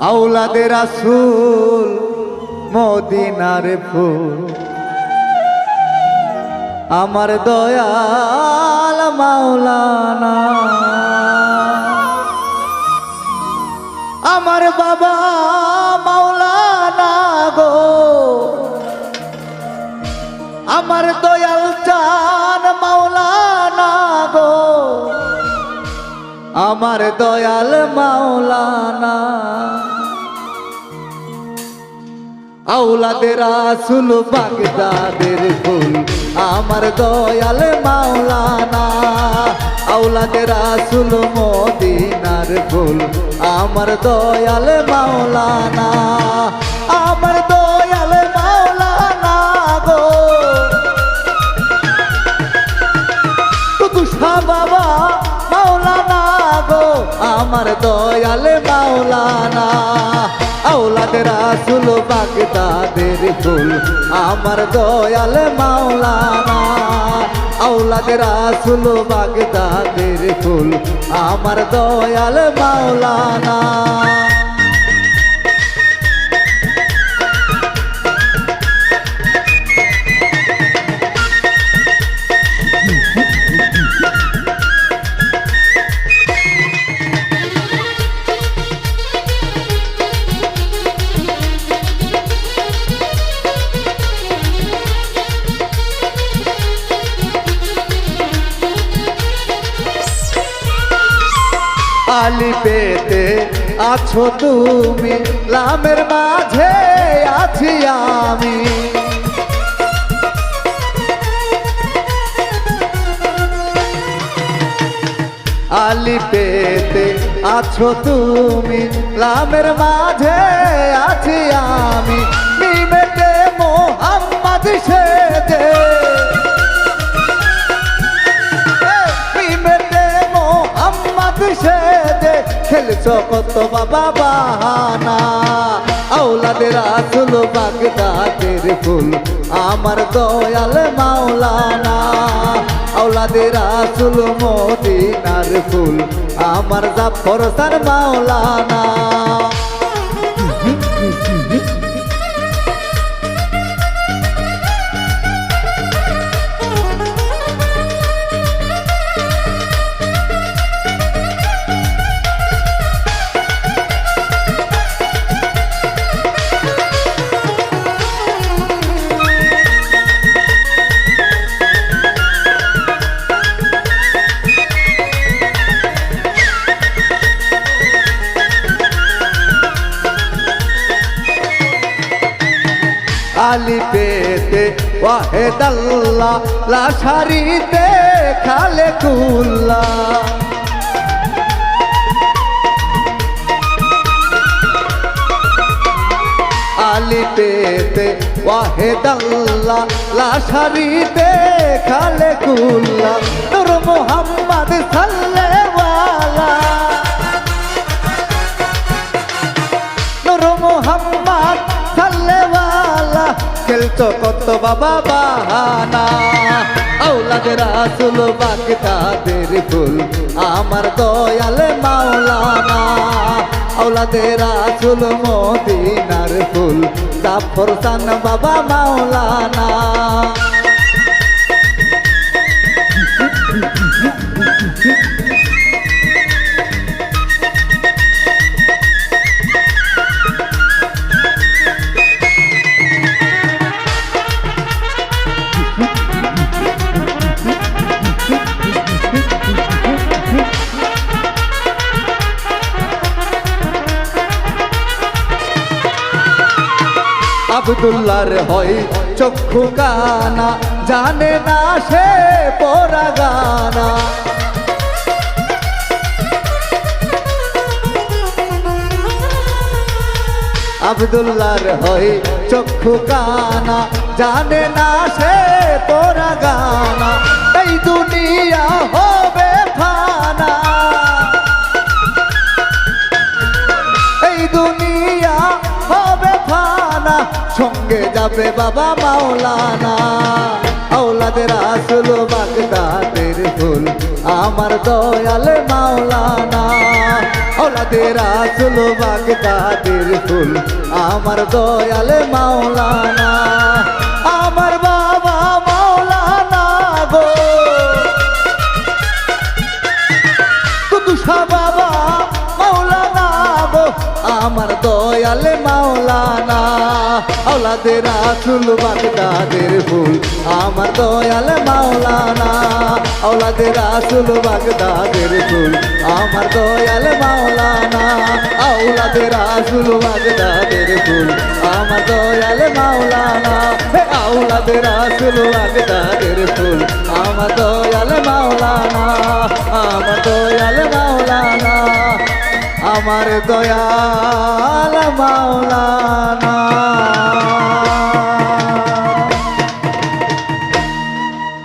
আউলাদের আসুল মদিনার ফুল। আমার দয়াল মাওলানা। আমার বাবা মাওলানা গো। আমার দয়াল চান মাওলানা গো। আমার দয়াল মাওলানা। আউলাদের আসুল বাগদাদের ফুল। আমার দয়াল মাওলানা আউলাদের আসুল মদিনার ফুল। আমার দয়াল মাওলানা, আমার দয়াল মাওলানা গো। তুষা বাবা, মাওলানা গো, আমার দয়াল মাওলানা। আউলাদের আসুল বাগদাদের ফুল আমার দয়াল মাওলানা। আউলাদের আসুল বাগদাদের ফুল আমার দয়াল মাওলানা। আলি পেতে আছো তুমি, লামের মাঝে আছি আমি। আলি পেতে আছো তুমি, লামের মাঝে আছি আমি। কত বাবা বাহানা। আউলাদের আসল বাগদাদের ফুল, আমার দয়াল মাওলানা। আউলাদের আসল মদিনার ফুল, আমার জাফর সার মাওলানা। আলি পেতে ওয়াহেদাল্লা লাশারিতে খালে কুল্লা আলি পেতে ওয়াহেদাল্লা লাশারিতে খালে কুল্লা নূর মোহাম্মদ সাল্লেওয়ালা খেলছো কত বাবা বাহানা। আউলাদের আসল তাদের ফুল, আমার দয়াল মাওলানা। আউলাদের আসল মদিনার ফুল, জাফর সান বাবা মাওলানা। আবদুল্লার হয় চক্ষু কানা। জানে না সে পরা গানা আবদুল্লার হয় চক্ষু কানা। জানে না সে পরা গানা এই দুনিয়া হবে সঙ্গে যাবে বাবা মাওলানা। আউলাদের আসল বাগদাদের ফুল। আমার দয়াল মাওলানা। আওলাদের আসল বাগদাদের ফুল। আমার দয়াল মাওলানা। আমার বাবা মাওলানা গো। কুদুসা বাবা মাওলানা গো। আমার দয়াল মাওলানা। আওলাদের আসল বাগদাদের ফুল আমার দয়াল মাওলানা, আওলাদের আসল বাগদাদের ফুল আমার দয়াল মাওলানা, আওলাদের আসল বাগদাদের ফুল আমার দয়াল মাওলানা আওলাদের আসল বাগদাদের ফুল আমার দয়াল মাওলানা, আমার দয়াল মাওলানা, আমার দয়াল মাওলানা।